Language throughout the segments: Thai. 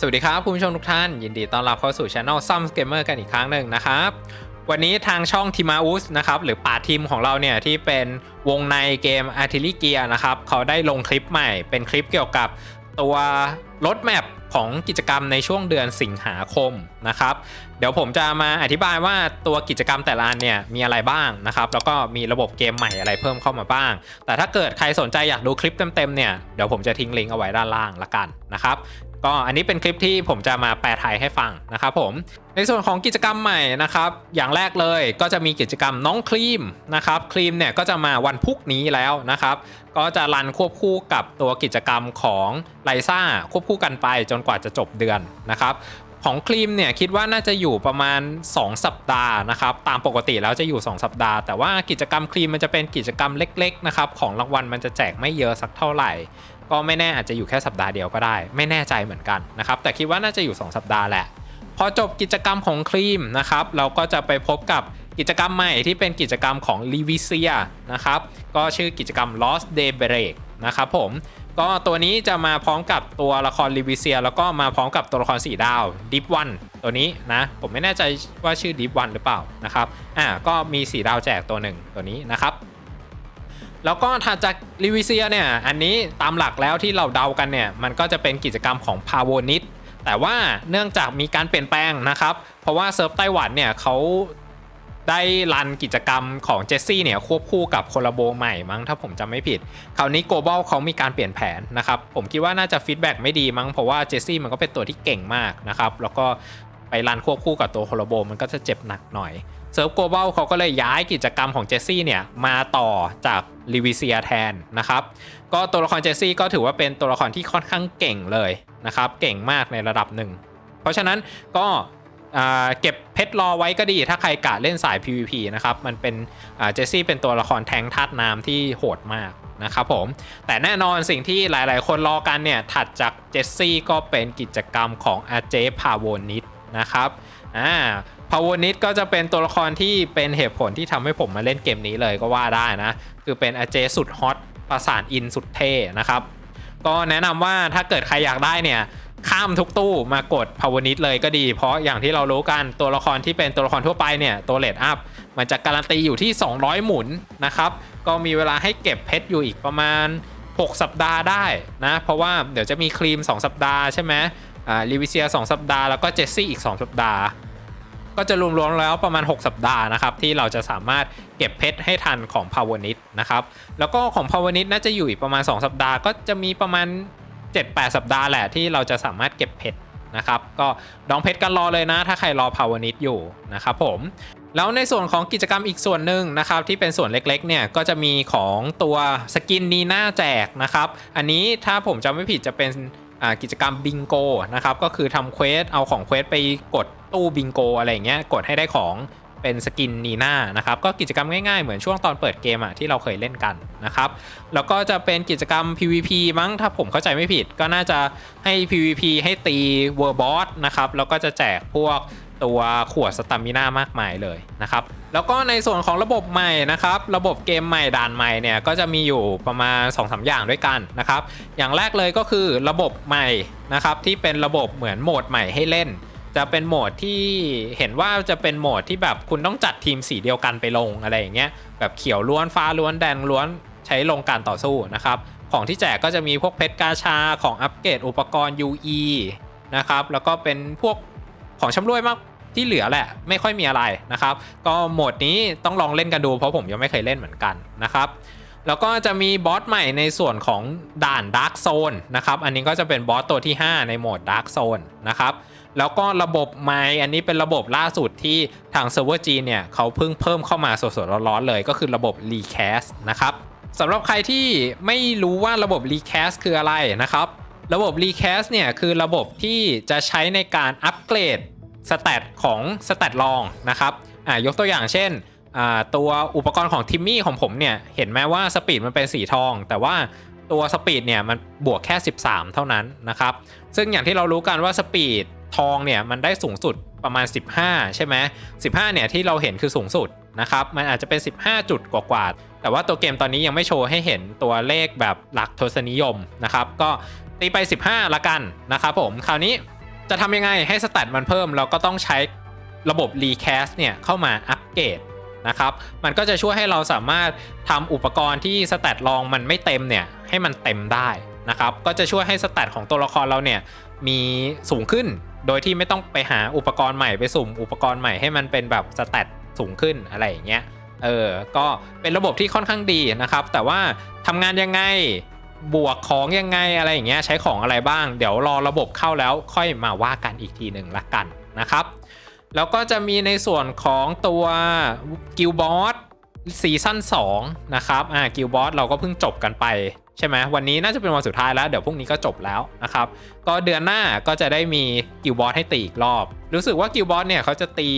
สวัสดีครับคุณผู้ชมทุกท่าน ยินดีต้อนรับเข้าสู่ช anel s u m Gamer กันอีกครั้งหนึ่งนะครับ วันนี้ทางช่องทีมาอุสนะครับหรือป่าทีมของเราเนี่ยที่เป็นวงในเกม Artillery Gear นะครับเขาได้ลงคลิปใหม่เป็นคลิปเกี่ยวกับตัวรถแมพของกิจกรรมในช่วงเดือนสิงหาคมนะครับเดี๋ยวผมจะมาอธิบายว่าตัวกิจกรรมแต่ละอันเนี่ยมีอะไรบ้างนะครับแล้วก็มีระบบเกมใหม่อะไรเพิ่มเข้ามาบ้าง แต่ถ้าเกิดใครสนใจอยากดูคลิปเต็มๆเนี่ยเดี๋ยวผมจะทิ้งลิงก์เอาไว้ด้านล่างละกันนะครับ ก็อันนี้เป็นคลิปที่ผมจะมาแปลไทยให้ฟังนะครับผม ในส่วนของกิจกรรมใหม่นะครับ อย่างแรกเลยก็จะมีกิจกรรมน้องครีมนะครับ ครีมเนี่ยก็จะมาวันพุกนี้แล้วนะครับ ก็จะรันควบคู่กับตัวกิจกรรมของไลซ่าควบคู่กันไปจนกว่าจะจบเดือนนะครับของครีมเนี่ยคิดว่าน่าจะอยู่ประมาณ 2 สัปดาห์นะครับตามปกติแล้วจะอยู่ 2 สัปดาห์ แต่ว่ากิจกรรมครีมมันจะเป็นกิจกรรมเล็ก ๆ นะครับ ของรางวัลมันจะแจกไม่เยอะสักเท่าไหร่ ก็ไม่แน่อาจจะอยู่แค่สัปดาห์เดียวก็ได้ ไม่แน่ใจเหมือนกันนะครับ แต่คิดว่าน่าจะอยู่ 2 สัปดาห์แหละ พอจบกิจกรรมของครีมนะครับ เราก็จะไปพบกับกิจกรรมใหม่ที่เป็นกิจกรรมของ l i v i c i a นะครับ ก็ชื่อกิจกรรม Lost Day Break นะครับผม ก็ตัวนี้จะมาพร้อมกับตัวละคร l i v i c i a แล้วก็มาพร้อมกับตัวละคร4ดาว Deep One ตัวนี้นะ ผมไม่แน่ใจว่าชื่อ Deep One หรือเปล่านะครับ อ่า ก็มี4ดาวแจกตัวหนึ่งตัวนี้นะครับ แล้วก็ถัดจากลิวิเซียเนี่ย อันนี้ตามหลักแล้วที่เราเดากันเนี่ย มันก็จะเป็นกิจกรรมของพาวนิ t แต่ว่าเนื่องจากมีการเปลี่ยนแปลงนะครับ เพราะว่าเซิร์ฟไต้หวันเนี่ยเขาได้รันกิจกรรมของเจสซี่เนี่ยควบคู่กับโคลาโบใหม่มั้งถ้าผมจำไม่ผิด คราวนี้ global เขามีการเปลี่ยนแผนนะครับ ผมคิดว่าน่าจะฟีดแบ็กไม่ดีมั้งเพราะว่าเจสซี่มันก็เป็นตัวที่เก่งมากนะครับ แล้วก็ ไปรันควบคู่กับตัวโคลโบมันก็จะเจ็บหนักหน่อยเซิร์ฟ global เขาก็เลยย้ายกิจกรรมของเจสซี่เนี่ยมาต่อจากลิวิเซียแทนนะครับ ก็ตัวละครเจสซี่ก็ถือว่าเป็นตัวละครที่ค่อนข้างเก่งเลยนะครับ เก่งมากในระดับหนึ่ง เพราะฉะนั้นก็เก็บเพชรรอไว้ก็ดีถ้าใครกะเล่นสาย PVP นะครับ มันเป็นเจสซี่เป็นตัวละครแทงค์ธาตุน้ำที่โหดมากนะครับผม แต่แน่นอนสิ่งที่หลายๆ คนรอกันเนี่ยถัดจากเจสซี่ก็เป็นกิจกรรมของอาเจพาโวนิต นะครับอ่าพาวนิตก็จะเป็นตัวละครที่เป็นเหตุผลที่ทำให้ผมมาเล่นเกมนี้เลยก็ว่าได้นะ คือเป็นอาเจสุดฮอตประสานอินสุดเท่นะครับ ก็แนะนำว่าถ้าเกิดใครอยากได้เนี่ยข้ามทุกตู้มากดพาวนิตเลยก็ดี เพราะอย่างที่เรารู้กันตัวละครที่เป็นตัวละครทั่วไปเนี่ยตัวเลดอัพมันจะการันตีอยู่ที่ 200 หมุนนะครับ ก็มีเวลาให้เก็บเพชรอยู่อีกประมาณ 6 สัปดาห์ได้นะ เพราะว่าเดี๋ยวจะมีครีม 2 สัปดาห์ใช่ไหม อ่าลิวิเซีย 2 สัปดาห์แล้วก็เจสซี่อีก 2 สัปดาห์ ก็จะรวมๆแล้วประมาณ 6 สัปดาห์นะครับ ที่เราจะสามารถเก็บเพชรให้ทันของพาวนิตนะครับ แล้วก็ของพาวนิตน่าจะอยู่อีกประมาณ 2 สัปดาห์ก็จะมีประมาณ 7-8 สัปดาห์แหละที่เราจะสามารถเก็บเพชรนะครับก็ดองเพชรกันรอเลยนะ ถ้าใครรอพาวนิตอยู่นะครับผมแล้วในส่วนของกิจกรรมอีกส่วนหนึ่งนะครับที่เป็นส่วนเล็กๆเนี่ยก็จะมีของตัวสกินนีน่าแจกนะครับ อันนี้ถ้าผมจำไม่ผิดจะเป็น กิจกรรมบิงโกนะครับก็คือทำเควสเอาของเควสไปกดตู้บิงโกอะไรอย่างเงี้ยกดให้ได้ของเป็นสกินนีน่านะครับก็กิจกรรมง่ายๆ เหมือนช่วงตอนเปิดเกมอะที่เราเคยเล่นกันนะครับแล้วก็จะเป็นกิจกรรม PVP มั้งถ้าผมเข้าใจไม่ผิด ก็น่าจะให้ PVP ให้ตีเวอร์บอสนะครับแล้วก็จะแจกพวก ตัวขวดสตามิน่ามากมายเลยนะครับ แล้วก็ในส่วนของระบบใหม่นะครับ ระบบเกมใหม่ด่านใหม่เนี่ยก็จะมีอยู่ประมาณ2-3อย่างด้วยกันนะครับ อย่างแรกเลยก็คือระบบใหม่นะครับที่เป็นระบบเหมือนโหมดใหม่ให้เล่น จะเป็นโหมดที่เห็นว่าจะเป็นโหมดที่แบบคุณต้องจัดทีมสีเดียวกันไปลงอะไรอย่างเงี้ยแบบเขียวล้วนฟ้าล้วนแดงล้วนใช้ลงการต่อสู้นะครับของที่แจกก็จะมีพวกเพชรกาชาของอัปเกรดอุปกรณ์ UE นะครับแล้วก็เป็นพวก ของชำรวยมากที่เหลือแหละ ไม่ค่อยมีอะไรนะครับ ก็โหมดนี้ต้องลองเล่นกันดูเพราะผมยังไม่เคยเล่นเหมือนกันนะครับแล้วก็จะมีบอสใหม่ในส่วนของด่าน Dark Zone นะครับ อันนี้ก็จะเป็นบอสตัวที่ 5 ในโหมด Dark Zone นะครับ แล้วก็ระบบใหม่อันนี้เป็นระบบล่าสุดที่ทางเซิร์ฟเวอร์จีเนี่ยเขาเพิ่งเพิ่มเข้ามาสดๆร้อนๆเลยก็คือระบบ Recast นะครับสำหรับใครที่ไม่รู้ว่าระบบ Recast คืออะไรนะครับ ระบบ Recast เนี่ยคือระบบที่จะใช้ในการอัปเกรดสเตตของสเตตรองนะครับอ่ายกตัวอย่างเช่นตัวอุปกรณ์ของทิมมี่ของผมเนี่ย เห็นไหมว่าสปีดมันเป็นสีทอง แต่ว่าตัวสปีดเนี่ยมันบวกแค่ 13 เท่านั้นนะครับ ซึ่งอย่างที่เรารู้กันว่าสปีดทองเนี่ยมันได้สูงสุดประมาณ 15 ใช่ไหม15 เนี่ยที่เราเห็นคือสูงสุดนะครับ มันอาจจะเป็น 15 จุดกว่าๆแต่ว่าตัวเกมตอนนี้ยังไม่โชว์ให้เห็นตัวเลขแบบหลักทศนิยมนะครับ ก็ ตีไป 15 ละกันนะครับผม คราวนี้จะทำยังไงให้สแตทมันเพิ่ม เราก็ต้องใช้ระบบ Recast เนี่ยเข้ามาอัปเกรดนะครับ มันก็จะช่วยให้เราสามารถทำอุปกรณ์ที่สแตทรองมันไม่เต็มเนี่ยให้มันเต็มได้นะครับ ก็จะช่วยให้สแตทของตัวละครเราเนี่ยมีสูงขึ้น โดยที่ไม่ต้องไปหาอุปกรณ์ใหม่ไปสุ่มอุปกรณ์ใหม่ให้มันเป็นแบบสแตทสูงขึ้นอะไรอย่างเงี้ย เออ ก็เป็นระบบที่ค่อนข้างดีนะครับ แต่ว่าทำงานยังไง บวกของยังไงอะไรอย่างเงี้ยใช้ของอะไรบ้าง เดี๋ยวรอระบบเข้าแล้วค่อยมาว่ากันอีกทีหนึ่งละกันนะครับ แล้วก็จะมีในส่วนของตัวกิลบอสซีซั่น2นะครับอ่ากิลบอสเราก็เพิ่งจบกันไปใช่ไหมวันนี้น่าจะเป็นวันสุดท้ายแล้ว เดี๋ยวพรุ่งนี้ก็จบแล้วนะครับ ก็เดือนหน้าก็จะได้มีกิลบอสให้ตีอีกรอบ รู้สึกว่ากิลบอสเนี่ยเขาจะตี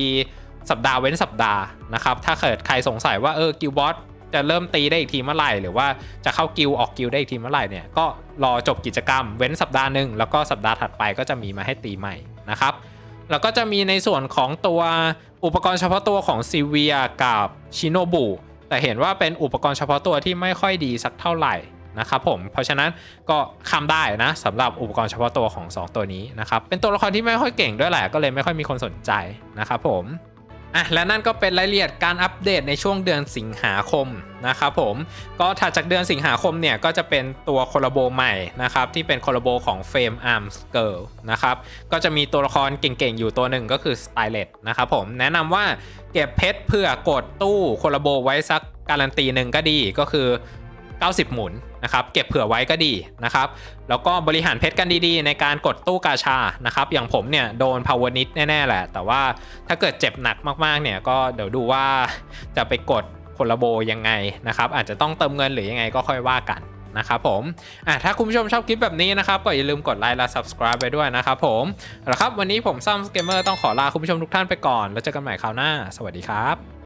สัปดาห์เว้นสัปดาห์นะครับ ถ้าเกิดใครสงสัยว่าเออกิลบอส จะเริ่มตีได้อีกทีเมื่อไหร่ หรือว่าจะเข้ากิลออกกิลได้อีกทีเมื่อไหร่เนี่ยก็รอจบกิจกรรม เว้นสัปดาห์หนึ่งแล้วก็สัปดาห์ถัดไปก็จะมีมาให้ตีใหม่นะครับแล้วก็จะมีในส่วนของตัวอุปกรณ์เฉพาะตัวของซีเวียกับชิโนบุแต่เห็นว่าเป็นอุปกรณ์เฉพาะตัวที่ไม่ค่อยดีสักเท่าไหร่นะครับผมเพราะฉะนั้นก็คำได้นะสำหรับอุปกรณ์เฉพาะตัวของ 2 ตัวนี้นะครับเป็นตัวละครที่ไม่ค่อยเก่งด้วยแหละก็เลยไม่ค่อยมีคนสนใจนะครับผม อะและนั่นก็เป็นรายละเอียดการอัปเดตในช่วงเดือนสิงหาคมนะครับผมก็ถัดจากเดือนสิงหาคมเนี่ยก็จะเป็นตัวโคลาโบใหม่นะครับที่เป็นโคลาโบของเฟมอาร์มสเกิลนะครับก็จะมีตัวละครเก่งๆ อยู่ตัวหนึ่งก็คือสไตเลตนะครับผมแนะนำว่าเก็บเพชรเพื่อกดตู้โคลาโบไว้สักการันตีหนึ่งก็ดีก็คือ 90 หมุนนะครับเก็บเผื่อไว้ก็ดีนะครับแล้วก็บริหารเพชรกันดีๆ ในการกดตู้กาชานะครับอย่างผมเนี่ยโดนพาวนิดแน่ๆแหละ แต่ว่าถ้าเกิดเจ็บหนักมากๆเนี่ยก็เดี๋ยวดูว่าจะไปกดโคลาโบยังไงนะครับอาจจะต้องเติมเงินหรือยังไงก็ค่อยว่ากันนะครับผมอะถ้าคุณผู้ชมชอบคลิปแบบนี้นะครับก็อย่าลืมกดไลค์และ subscribe ไปด้วยนะครับผมเอาละครับวันนี้ผมซัมสเกมเมอร์ต้องขอลาคุณผู้ชมทุกท่านไปก่อน แล้วเจอกันใหม่คราวหน้า สวัสดีครับ